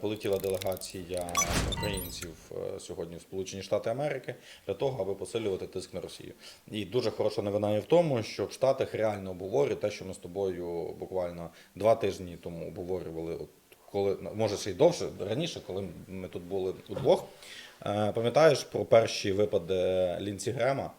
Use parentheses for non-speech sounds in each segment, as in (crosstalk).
Полетіла делегація українців е, сьогодні в Сполучені Штати Америки для того, аби посилювати тиск на Росію. І дуже хороша новина є в тому, що в Штатах реально обговорюють те, що ми з тобою буквально два тижні тому обговорювали. От коли може ще й довше раніше, коли ми тут були удвох. Е, Пам'ятаєш про перші випади Лінці Грема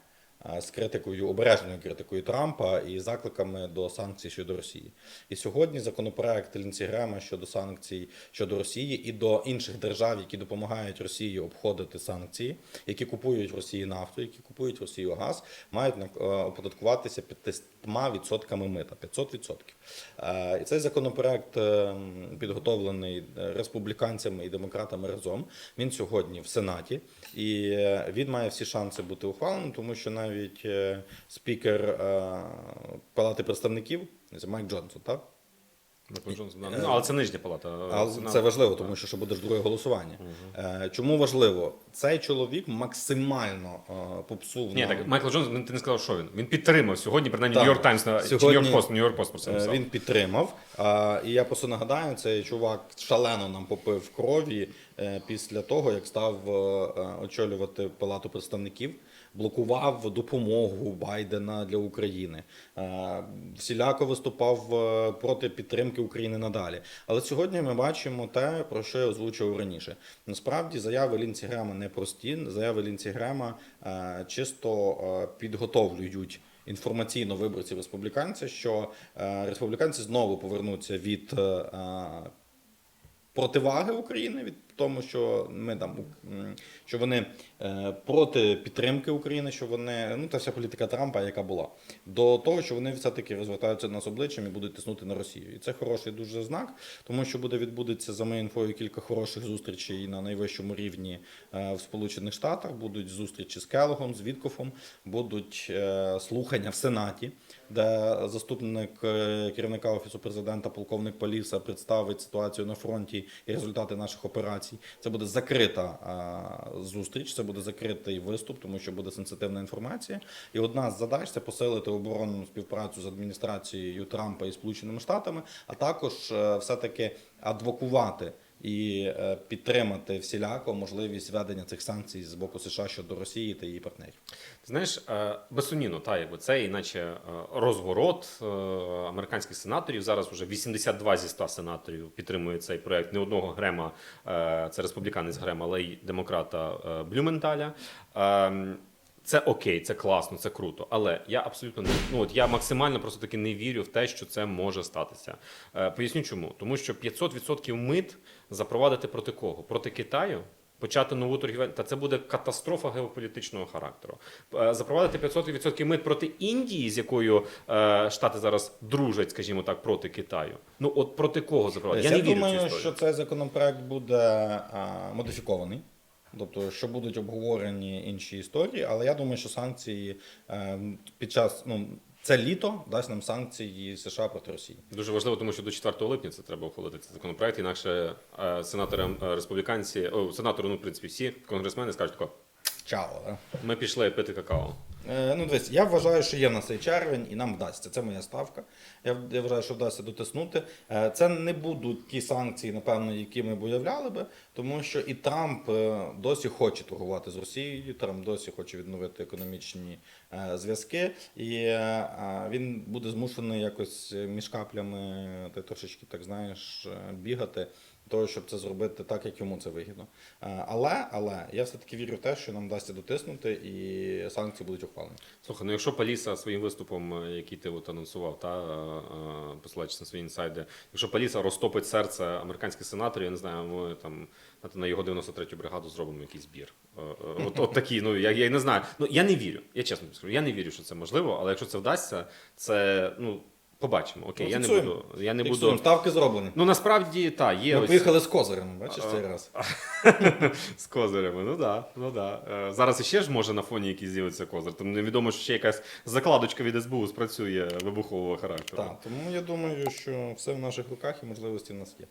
з критикою, обережною критикою Трампа і закликами до санкцій щодо Росії. І сьогодні законопроект Лінці Грема щодо санкцій щодо Росії і до інших держав, які допомагають Росії обходити санкції, які купують Росії нафту, які купують Росію газ, мають е, оподаткуватися 500% мита. 500%. Е, І цей законопроект е, підготовлений е, республіканцями і демократами разом. Він сьогодні в Сенаті, і е, він має всі шанси бути ухваленим, тому що навіть е, спікер е, Палати представників Майк Джонсон, так? Джонсон, да. Ну, але це нижня палата. Але це важливо, тому що ще буде ж друге голосування. Е, Чому важливо? Цей чоловік максимально е, попсув Ні, нам- так Майкл Джонсон, ти не сказав, що він. Він підтримав сьогодні, принаймні. Нью-Йорк Таймс Нью-Йорк Пост, Нью-Йорк Пост про це Е, написав. Він підтримав. І я просто нагадаю, цей чувак шалено нам попив крові е, після того, як став е, е, очолювати Палату представників, блокував допомогу Байдена для України, Е, всіляко виступав е, проти підтримки України надалі. Але сьогодні ми бачимо те, про що я озвучував раніше. Насправді заяви Лінці Грема не прості. Заяви Лінці Грема е, чисто е, підготовлюють інформаційно виборців республіканців, що е, республіканці знову повернуться від е, е, противаги України від тому, що ми там що вони е, проти підтримки України, що вони ну та вся політика Трампа, яка була, до того, що вони все таки розвертаються нас обличчям і будуть тиснути на Росію. І це хороший дуже знак, тому що буде відбудеться за моєю інфою кілька хороших зустрічей на найвищому рівні е, в Сполучених Штатах. Будуть зустрічі з Келогом, з Віткофом, будуть е, слухання в Сенаті, де заступник керівника офісу президента, полковник Поліса, представить ситуацію на фронті і результати наших операцій. Це буде закрита зустріч, це буде закритий виступ, тому що буде сенситивна інформація. І одна з задач це посилити оборонну співпрацю з адміністрацією Трампа і Сполученими Штатами, а також е, все-таки адвокувати і е, підтримати всіляко можливість введення цих санкцій з боку США щодо Росії та її партнерів. Знаєш, е, безсумнівно, та якби це іначе е, розворот американських сенаторів. Зараз вже 82 зі 100 сенаторів підтримують цей проект. Не одного Грема, це республіканець Грема, але й демократа Блюменталя. Це окей, це класно, це круто. Але я абсолютно не ну от я максимально просто таки не вірю в те, що це може статися. Е, Поясню чому. Тому що 500% мит запровадити проти кого? Проти Китаю. Почати нову торгівельну, та це буде катастрофа геополітичного характеру. Е, Запровадити 500% мит проти Індії, з якою е, Штати зараз дружать, скажімо так, проти Китаю. Ну от проти кого запровадити? Я, Я, не вірю думаю, цю що цей законопроект буде а, модифікований. Тобто, що будуть обговорені інші історії, але я думаю, що санкції е, під час ну це літо дасть нам санкції США проти Росії. Дуже важливо, тому що до 4 липня це треба ухвалити цей законопроект. Інакше е, сенатори е, республіканці, о, сенатору, ну в принципі, всі конгресмени скажуть тако, Чао. да? ми пішли пити какао. Е, Ну, дивись, я вважаю, що є в нас цей червень, і нам вдасться. Це моя ставка. Я, я вважаю, що вдасться дотиснути. Е, Це не будуть ті санкції, напевно, які ми б уявляли би, тому що і Трамп е, досі хоче торгувати з Росією. Трамп досі хоче відновити економічні зв'язки, і він буде змушений якось між каплями ти трошечки так знаєш бігати. Того, щоб це зробити так, як йому це вигідно. Е, Але, але я все-таки вірю в те, що нам вдасться дотиснути і санкції будуть ухвалені. Слухай, ну якщо Паліса своїм виступом, е, який ти от анонсував, та е, посилаючись на свої інсайди, якщо Паліса розтопить серце американських сенаторів, я не знаю, ми там на його 93-ю бригаду зробимо якийсь збір. От, от такі, ну я, я не знаю. Ну я не вірю. Я чесно скажу, я не вірю, що це можливо, але якщо це вдасться, це ну побачимо. Окей, Ну, я не буду. Я не Фіксуємо. буду. Ставки зроблені. Ну насправді так, є Ми ось поїхали з козирем, бачиш цей раз. (laughs) з козирями. Ну да, ну да. Е, Зараз іще ж може на фоні якийсь з'явиться козир. Там невідомо, що ще якась закладочка від СБУ спрацює вибухового характеру. Так, тому я думаю, що все в наших руках і можливості в нас є.